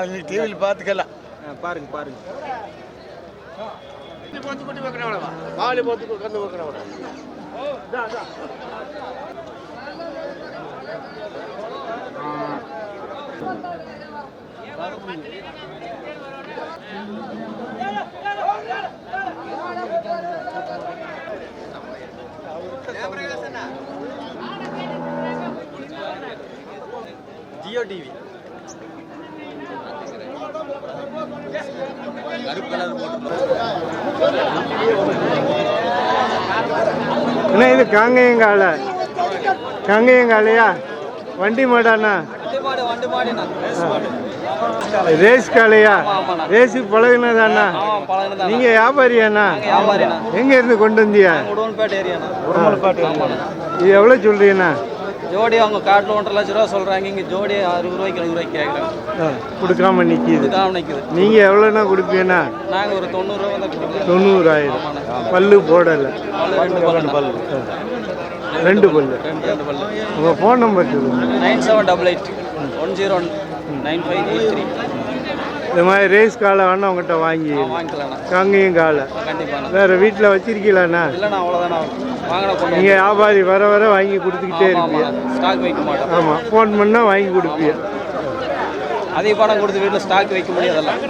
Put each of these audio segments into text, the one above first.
நாளைக்கு டிவியில் பார்த்துக்கலாம் பாருங்க பாருங்க. மாலி போத்துக்கு கந்து வைக்கிறவங்க ஜியோ டிவி. அண்ணா இது காங்கேயங்கால? காங்கேயங்காலையா? வண்டி மாடாண்ணா? ரேஸ் காலையா? ரேஸுக்கு பழகுனதாண்ணா? நீங்க வியாபாரியாண்ணா? எங்க இருந்து கொண்டு வந்தியா? இது எவ்வளவு சொல்றீங்கண்ணா? ஜோடி அவங்க காட்டில் ஒன்றரை லட்ச ரூபா சொல்றாங்க. இங்க ஜோடி அறுபது ரூபாய்க்கு எழுபது ரூபாய்க்கு கேட்குறாங்க. கொடுக்காம நிக்கிது. இதுக்காக நிற்குது நீங்க எவ்வளோண்ணா கொடுப்பீங்கண்ணா நாங்க ஒரு தொண்ணூறு ரூபா தான் கொடுக்குறோம் தொண்ணூறாயிரம். பல்லு போடலை. பல்லு ரெண்டு பல்லு. ரெண்டு பல்லு. ரெண்டு பல்லு. உங்க ஃபோன் நம்பர் சொல்லுங்க. Nine seven double eight one zero nine five eight three. இந்த மாதிரி ரேஸ் காலை வேணா உங்கள்கிட்ட வாங்கி காங்கேயம் காலை வேற வீட்டில் வச்சிருக்கீங்களாண்ணா? இல்லைண்ணா அவ்வளோதாண்ணா வாங்கின கொண்டு நீங்க வியாபாரி வர வர வாங்கி கொடுத்துக்கிட்டே இருப்பீங்க ஆமாம் ஸ்டாக் வைக்க மாட்டோம். ஆமா ஃபோன் பண்ணா வாங்கி கொடுப்பீங்க அதிக பணம் கொடுத்து வீட்டில் ஸ்டாக் வைக்க முடியாதெல்லாம்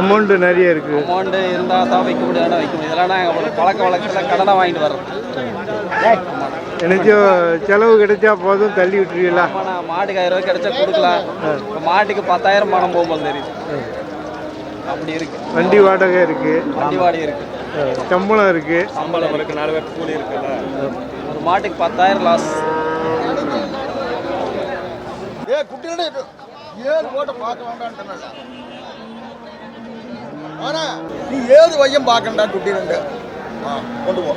அமௌண்ட் நிறைய இருக்கு. அமௌண்ட்டு இருந்தால் தான் வைக்க முடியாதுன்னா வைக்க முடியாது. இல்லைன்னா எங்கள் பழக்க வழக்கத்தில் கடனாக வாங்கிட்டு வர்றோம் எனக்கும் செலவு கிடைச்சா போதும் தள்ளி விட்டுருவீங்களா? ஆமாண்ணா மாட்டுக்கு ஆயிரம் ரூபாய் கிடைச்சா கொடுக்கலாம். இப்போ மாட்டுக்கு பத்தாயிரம் பணம் போகும்போது தெரியுது. அப்படி இருக்கு. வண்டி வாடகை இருக்கு. வண்டி வாடகை இருக்கு. சம்பளம் இருக்கு. சம்பளம் இருக்கு நாலு பேர் கூலி இருக்குல்ல. ஒரு மாட்டுக்கு பத்தாயிரம் லாஸ் ஏ குட்டியோட ஏது போட்டு பார்க்க வேண்டான்ட்டு ஆனா நீ ஏது வையம் பார்க்கண்டா குட்டி ரெண்டு. கொண்டு போ.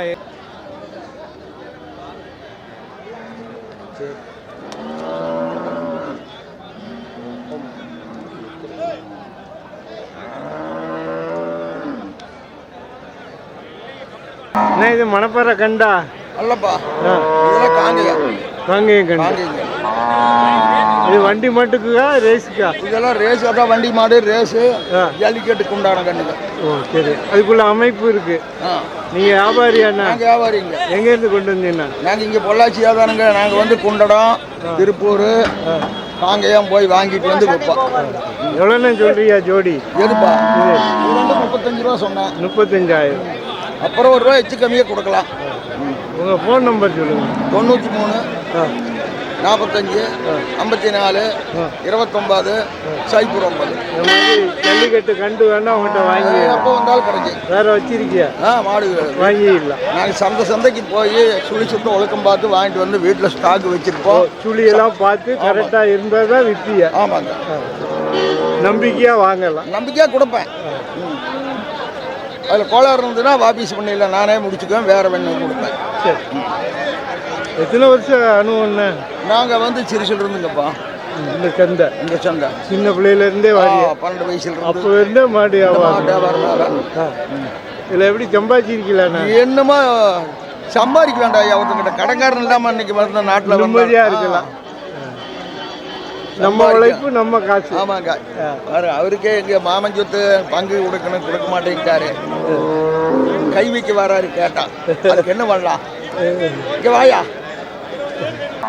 ஆனா எ- அண்ணா இது மணப்பாறை கண்டா? அல்லப்பா காங்கேயம். கண்டா. இது வண்டி மட்டுக்குதா ரேஸுக்கா? இதெல்லாம் ரேஸ் அதான் வண்டி மாடு ரேஸு. ஆ. ஜல்லிக்கட்டுக்கு உண்டான கண்ணுங்க. ஓ சரி. அதுக்குள்ள அமைப்பு இருக்கு. ஆ. நீங்க வியாபாரியாண்ணா நாங்கள் வியாபாரிங்க எங்க இருந்து கொண்டு வந்தீங்கண்ணா நாங்கள் இங்கே பொள்ளாச்சியாக தானுங்க. நாங்கள் வந்து குண்டடம் திருப்பூர். காங்கேயம் போய் வாங்கிட்டு வந்து வைப்போம். எவ்வளோண்ணா சொல்றியா ஜோடி? எதுப்பா? இது வந்து முப்பத்தஞ்சு ரூபா சொன்னேன். முப்பத்தஞ்சாயிரம். அப்புறம் ஒரு ரூபா எச்சு கம்மியாக கொடுக்கலாம். உங்க ஃபோன் நம்பர் சொல்லுங்க. தொண்ணூற்றி மூணு ஆ. நாற்பத்தஞ்சு ஐம்பத்தி நாலு இருபத்தொம்பது சைபர் ஒன்பது. ஜல்லிக்கட்டு கண்டு வேணா உங்கள்கிட்ட வாங்கி எப்போ வந்தாலும் கிடைக்கும். வேற வச்சிருக்கியா? ஆ மாடு வாங்கிடலாம். நாங்கள் சந்தை சந்தைக்கு போய் சுழி சுத்தம் ஒழுக்கம் பார்த்து வாங்கிட்டு வந்து வீட்டில் ஸ்டாக் வச்சுருப்போம். சுழியெல்லாம் பார்த்து கரெக்டா இருந்தா தான் விற்பிய ஆமாங்க. நம்பிக்கையா வாங்கலாம். நம்பிக்கையாக கொடுப்பேன். அதில் கோளாறு இருந்ததுன்னா வாபீஸ் பண்ணிடலாம் நானே முடிச்சுக்குவேன் வேறு வெண்ணெய் கொடுப்பேன். சரி. எத்தனை வருஷம் அனுபவம்ண்ணா நாங்கள் வந்து சிறுசில் இருந்துங்கப்பா. இந்த சந்தை. இந்த சந்தை. சின்ன பிள்ளையில இருந்தே வாரி ஆ, பன்னெண்டு வயசுல அப்போ இருந்தே மாடு. இதுல எப்படி சம்பாதிச்சிருக்கீங்களா என்னமோ சம்பாதிக்க வேண்டாம் ஐயா ஒருத்தங்கிட்ட. கடங்காரன் இல்லாமல் இன்னைக்கு வந்து நாட்டில் நிம்மதியா இருக்கலாம். நம்ம உழைப்பு நம்ம காசு. ஆமாங்க அவருக்கே எங்க மாமன் சொத்து பங்கு கொடுக்கணும் கொடுக்க மாட்டேங்கிட்டாரு கை வைக்க வராரு கேட்டா. அதுக்கு என்ன பண்ணலாம்? இங்க வாயா.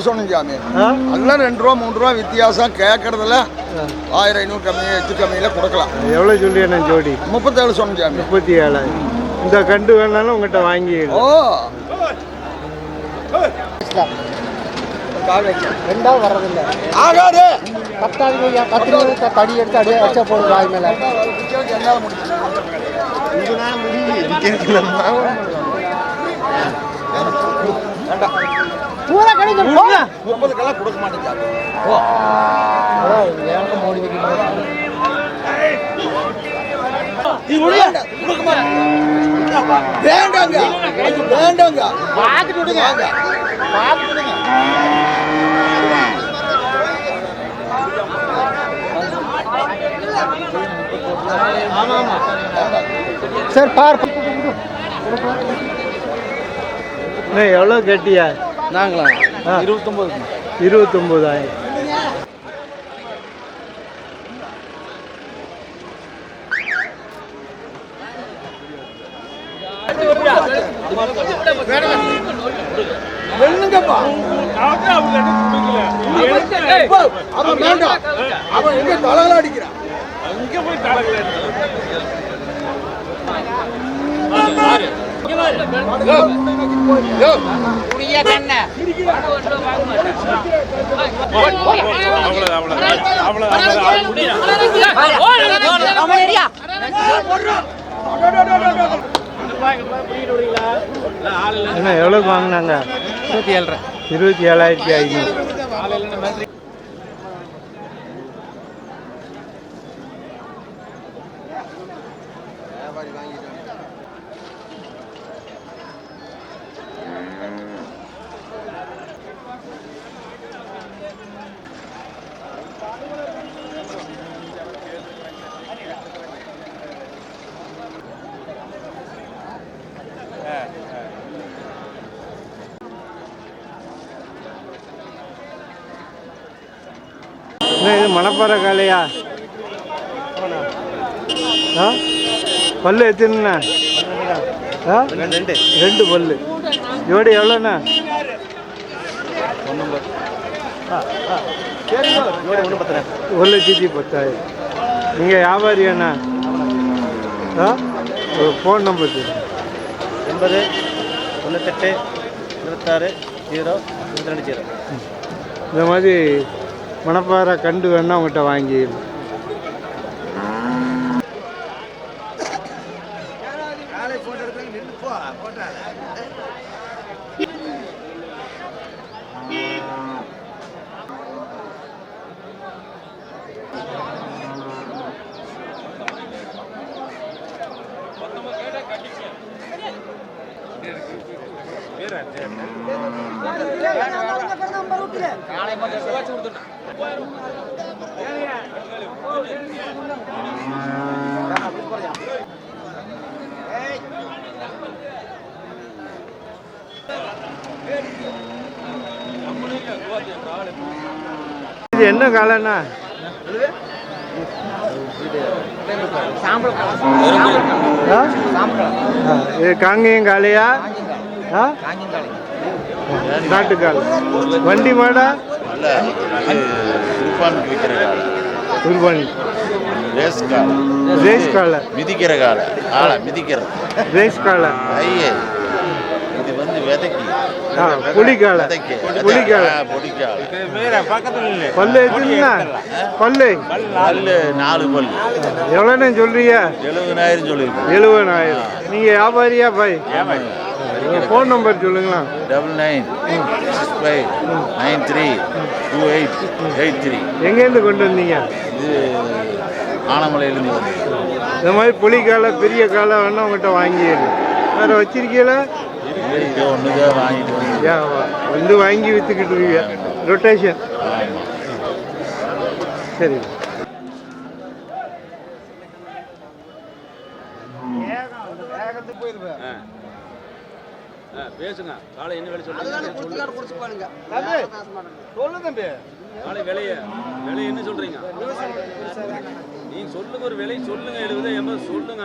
சொன்னேன் சாமி. ஆ? எல்லாம் ரெண்டு ரூபா மூணு ரூபா வித்தியாசம். கேட்கறதுல ஆயிரம் ஐநூறு கம்மி எச்சு கம்மியில கொடுக்கலாம். எவ்வளோ சொல்றீங்கண்ணே ஜோடி? முப்பத்தேழு சொன்னேன் முப்பத்தி ஏழாயிரம் இந்த கண்டு வேணாலும் உங்கள்கிட்ட வாங்கிடலாம் ஓ. ரெண்டாவது வர்றதில்ல ஆகாது. பத்தாவது பத்து நிமிஷத்தை தடி எடுத்து அப்படியே வச்சா போடுங்க வாய் மேல முடியும் பூரா கிடைக்கும் முப்பதுக்கெல்லாம் கொடுக்க மாட்டேன் ஓ எனக்கு மூடி. வேண்டாங்க வேண்டாங்க பார்த்துட்டு விடுங்க வாங்க. பார்த்துட்டு விடுங்க சார் பார் எவ்வளோ கேட்டியா நாங்களா. இருபத்தொம்போது. இருபத்தொம்போதாயிரம். வெல்லுங்கப்பா. அப்பா, அவன் வேண்டாம். அவன் எங்க தலையில அடிக்கிறான்? யோ, அண்ணா எவ்வளோக்கு வாங்கினாங்க இருபத்தி ஏழரை இருபத்தி ஏழாயிரத்தி ஐநூறு. அண்ணா மணப்பாறை காலையா ஆ? பல்லு எத்தனைண்ணா? ஆ? ரெண்டு ரெண்டு பல்லு. ஜோடி எவ்வளோண்ணா? ஒரு லட்சத்தி பத்தாயிரம். நீங்கள் வியாபாரியாண்ணா? ஆ? ஒரு ஃபோன் நம்பர் எண்பது தொண்ணூத்தெட்டு இருபத்தாறு ஜீரோ இருபத்தி ரெண்டு ஜீரோ. இந்த மாதிரி மணப்பாறை கண்டு வேணா உங்கள்கிட்ட வாங்கி இது என்ன? ஆ, இது காங்கேயம் காளையா ஆ? நாட்டுக்கால் வண்டி மாடா? குர்பானி. ரேஸ் காலை ரேஸ் காலை மிதிக்கிற காலை. ஆளை மிதிக்கிறது ரேஸ் காலை ஐயே இது வந்து விதைக்கு. புலிக்காலை. புலிக்காலை. பல்லு எத்தனைண்ணா பல்லு. பல்லு நாலு பல்லு. எவ்வளோண்ணே சொல்றீங்க? எழுபதாயிரம் சொல்லியிருக்கோம் எழுபதாயிரம் நீங்கள் வியாபாரியா பாய் ஃபோன் நம்பர் சொல்லுங்களா double nine six five nine three two eight eight three. எங்கேருந்து கொண்டு வந்தீங்க? இது ஆனமலையிலேருந்து இந்த மாதிரி புலிக்காலை பெரிய காலை வேணா உங்கள்கிட்ட வாங்கிடலாம் வேறு வச்சிருக்கீங்களா? வந்து வாங்கி விற்றுக்கிட்டு இருக்கீங்க. ரொட்டேஷன் சரி. பேசுங்க காலை என்ன விலை சொல்றீங்க சொல்லு தம்பி. காலை விலைய விலை என்ன சொல்றீங்க? நீங்க சொல்லுங்க ஒரு விலை சொல்லுங்க எழுபது எண்பது சொல்லுங்க.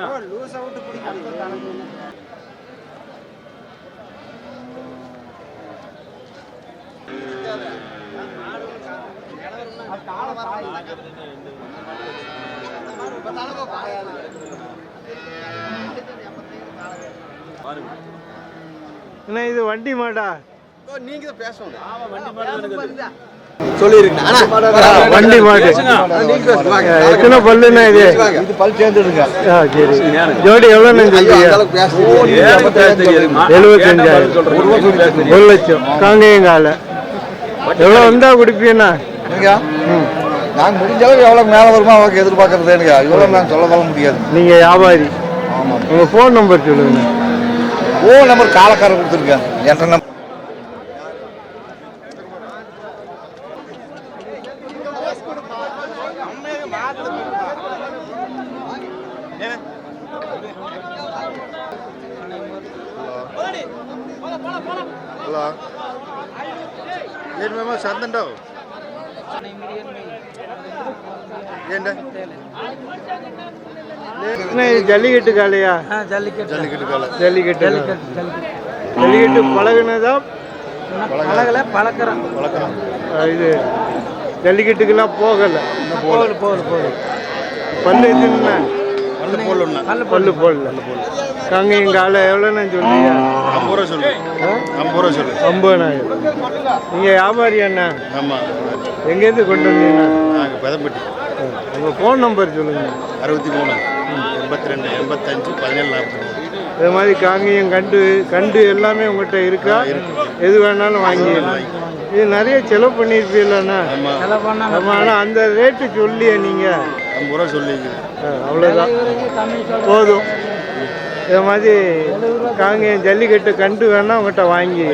என்ன இது வண்டி மாடா. நீங்க தான் பேசணும். வண்டி மாடு. சொல்லிருக்கேன் வண்டி மாடு. எத்தனை பல்லுண்ணா இது? இது பல் சேர்ந்துடுங்க ஆ சரி. ஜோடி எவ்வளோண்ணா. எழுபத்தஞ்சாயிரம். ஒரு லட்சம். காங்கேயங்கால. எவ்வளோ வந்தா குடிப்பீண்ணா நீங்க நான் முடிஞ்ச அளவு எவ்வளோ மேலே வருமா அவங்க எதிர்பார்க்கறது எனக்கு இவ்வளோ நான் சொல்ல சொல்ல முடியாது நீங்கள் வியாபாரி ஆமாம் உங்கள் ஃபோன் நம்பர் சொல்லுங்க ஃபோன் நம்பர் காலக்காரர் கொடுத்துருக்கேன் என்ற நம்பர் ஹலோ சந்தண்டோ ஜல்லிக்கட்டு காலையா ஜல்லிக்கட்டு. ஜல்லிக்கட்டு காலை பழகல பழக்கிறோம். பழக்கிறோம். இது ஜல்லிக்கட்டுக்கெல்லாம் போகல. போகல போகல. போகல பல்லு இதுன்னு பல்லு போடல பல்லு போடல. பல்லு போடல. கங்கையும் காலை எவ்வளோண்ணா சொல்றீங்க? ஐம்பது ரூபா சொல்லு. ஐம்பது ரூபா சொல்லு ஐம்பதுண்ணா நீங்கள் வியாபாரி அண்ணா ஆமாம் எங்கேருந்து கொண்டு வந்தீங்கண்ணா நாங்கள் பதப்பட்டி உங்கள் ஃபோன் நம்பர் சொல்லுங்கள் அறுபத்தி மூணு எண்பத்தி ரெண்டு எண்பத்தஞ்சு பதினேழு நாற்பது இது மாதிரி காங்கேயம் கண்டு கண்டு எல்லாமே உங்கள்கிட்ட இருக்கா? எது வேணாலும் வாங்கிடலாம் இது நிறைய செலவு பண்ணியிருப்பீங்களண்ணா நம்ம ஆனால் அந்த ரேட்டு சொல்லியே நீங்கள் ஐம்பது ரூபா சொல்லிங்க அவ்வளோதான் போதும். இது மாதிரி காங்கேயம் ஜல்லிக்கட்டு கண்டு வேணால் உங்கள்கிட்ட வாங்கி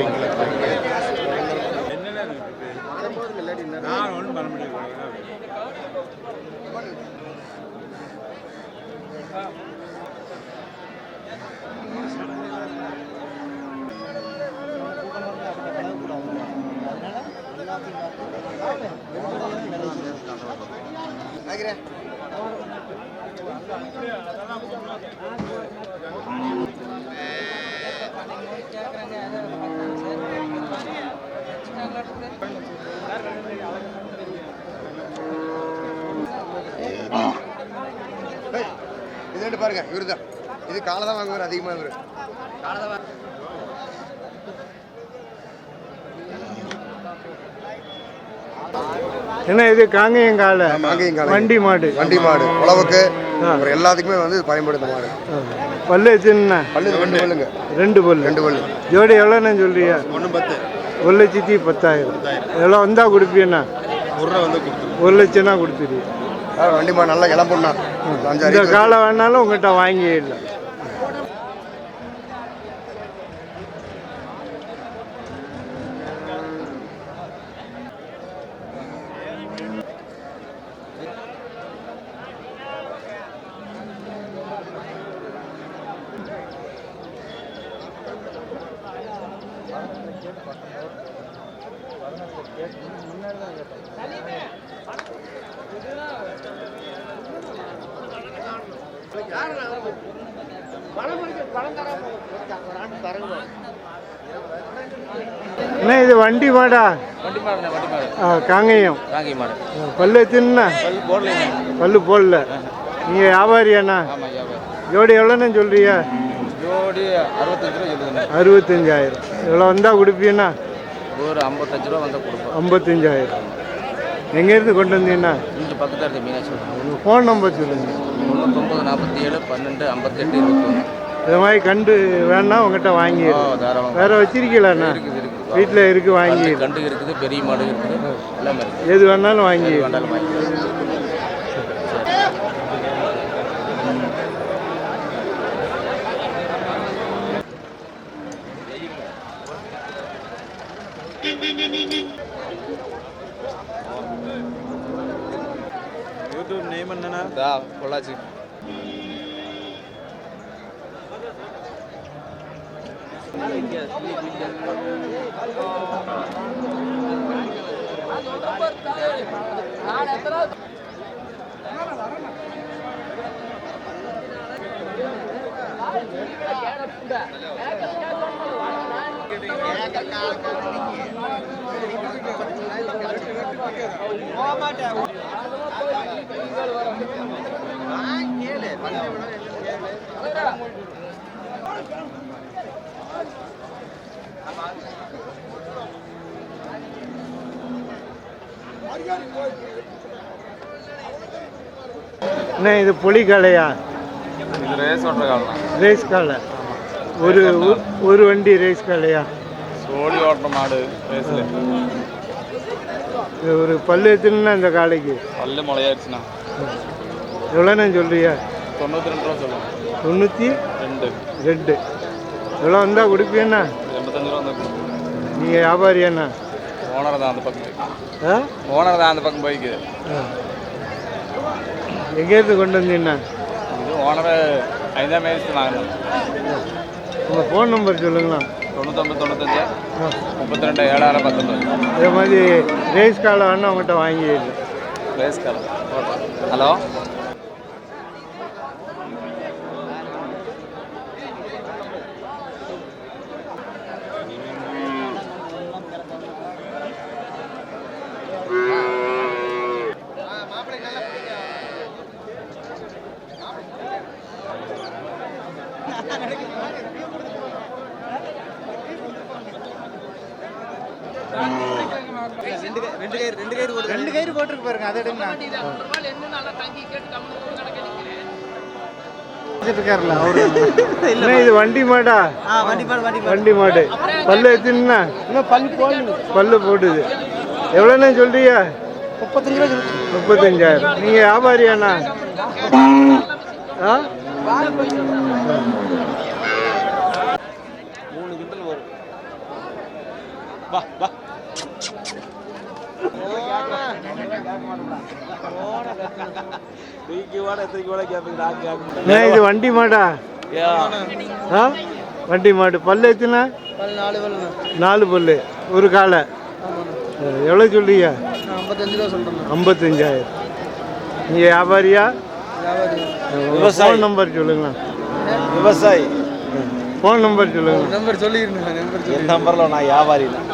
இது ரெண்டு பாருங்க இவரு தான். இது காலை தான் வாங்குவார் அதிகமாக இவரு என்ன இது காங்கேயம் காலை? காங்கேயம் காளை. வண்டி மாடு. வண்டி மாடு. உழவுக்கு எல்லாத்துக்குமே வந்து இது பயன்படுத்த மாடு பல்லு எத்தனை பல்லு ரெண்டு பல்லுங்க. ரெண்டு பல்லு. ரெண்டு பல்லு. ஜோடி எவ்வளோண்ணா சொல்றியா? ஒன்று பத்து. ஒரு லட்சத்தி பத்தாயிரம். எவ்வளோ வந்தால் கொடுப்பீண்ணா ஒரு ரூபா வந்து கொடுத்துருவோம் ஒரு லட்சம்னா கொடுத்துரு. ஆ, வண்டி மாடு நல்லா இளம் பொண்ணா அஞ்சு இந்த காலை வேணாலும் உங்கள்கிட்ட வாங்கிடலாம். என்ன இது வண்டி மாடா? வண்டி மாடுண்ணே வண்டி மாடு. ஆ, காங்கேயம். காங்கி மாடு. பல்லு எத்தினா பல் போடலைங்க பல்லு போடல. நீங்கள் வியாபாரியாண்ணா? ஜோடி எவ்வளோண்ணா சொல்றியா ஜோடி அறுபத்தஞ்சு ரூபா சொல்லுதுண்ணே அறுபத்தஞ்சாயிரம். இவ்வளோ வந்தால் கொடுப்பீண்ணா? ஒரு ஐம்பத்தஞ்சு ரூபா வந்தால் கொடுப்போம். ஐம்பத்தஞ்சாயிரம். எங்கேருந்து கொண்டு வந்தீங்கன்னா இங்கே பக்கத்தில் இருக்க மீனாட்சி உங்கள் ஃபோன் நம்பர் சொல்லுங்கள் தொண்ணூத்தொம்பது நாற்பத்தி ஏழு பன்னெண்டு ஐம்பத்தெட்டு இருபத்தொன்று இது மாதிரி கண்டு வேணா உங்கள்கிட்ட வாங்கி தாராளம் வேற வச்சிருக்கீங்களாண்ணா இருக்குது இருக்குது வீட்டில் இருக்கு வாங்கி கண்டு இருக்குது பெரிய மாடு இருக்குது எல்லாமே இருக்குது. எது வேணாலும் வாங்கி வேண்டாலும் வாங்கி யூடியூப் நேம் என்னன்னா இதா பொள்ளாச்சி. என்ன இது பொலி இது ரேஸ் ஓட்டுற காலம் ரேஸ் காளை. ஒரு ஒரு- வண்டி ரேஸ் காளையா? சோழி ஓட்டுற மாடு ரேஸில் இது ஒரு பல்லு எத்தனைன்னா இந்த காளைக்கு? பல்லு முளையாச்சுண்ணா எவ்வளோண்ணே சொல்றியா தொண்ணூற்றி ரெண்டு ரூபா சொல்லுவோம் தொண்ணூற்றி ரெண்டு. ரெண்டு. எவ்வளோ வந்தால் கொடுப்பீண்ணா எண்பத்தஞ்சு ரூபா வந்து நீங்கள் வியாபாரியாண்ணா ஓனர் தான் அந்த பக்கம் ஆ? ஓனர் தான் அந்த பக்கம் போய்க்கு எங்கேருந்து கொண்டு வந்தீங்கண்ணா? இது ஓனரை ஐந்தாம் மேய்ச்சி வாங்கணும் உங்கள் ஃபோன் நம்பர் சொல்லுங்களா தொண்ணூத்தொம்பது தொண்ணூத்தஞ்சு முப்பத்தி ரெண்டு ஏழாயிரம் பத்தொம்பது. இதே மாதிரி ரேஸ் காலை வேணா உங்கள்கிட்ட வாங்கிடுறேன் ரேஸ் காலம் ரெண்டு கயிறு போட்டிருக்கு பாருங்க அதை எடுங்க. இருக்காருல்ல அவரு. என்ன இது வண்டி மாடா? வண்டி பாடு வண்டி வண்டி மாடு. பல்லு போடணும் பல்லு போடுது. எவ்வளோண்ணே சொல்றியா முப்பத்தஞ்சு. முப்பத்தஞ்சாயிரம். நீங்கள் வியாபாரியாண்ணா? ஆ? மூணு கிண்டல் வரும். வா வா தூக்கி வாட தூக்கி வாட கேட்பீங்க நான் கேட்க என்ன இது வண்டி மாடா. ஆ? வண்டி மாடு. பல்லு எத்தனை? நாலு பல்லு. ஒரு காலை. எவ்வளோ சொல்றீங்க? ஐம்பத்தஞ்சாயிரம். நீங்கள் வியாபாரியா? ஃபோன் நம்பர் சொல்லுங்களா விவசாயி. ஃபோன் நம்பர் சொல்லுங்க. நம்பர் சொல்லிடுங்க நம்பர் என் நம்பரில் நான் வியாபாரி தான்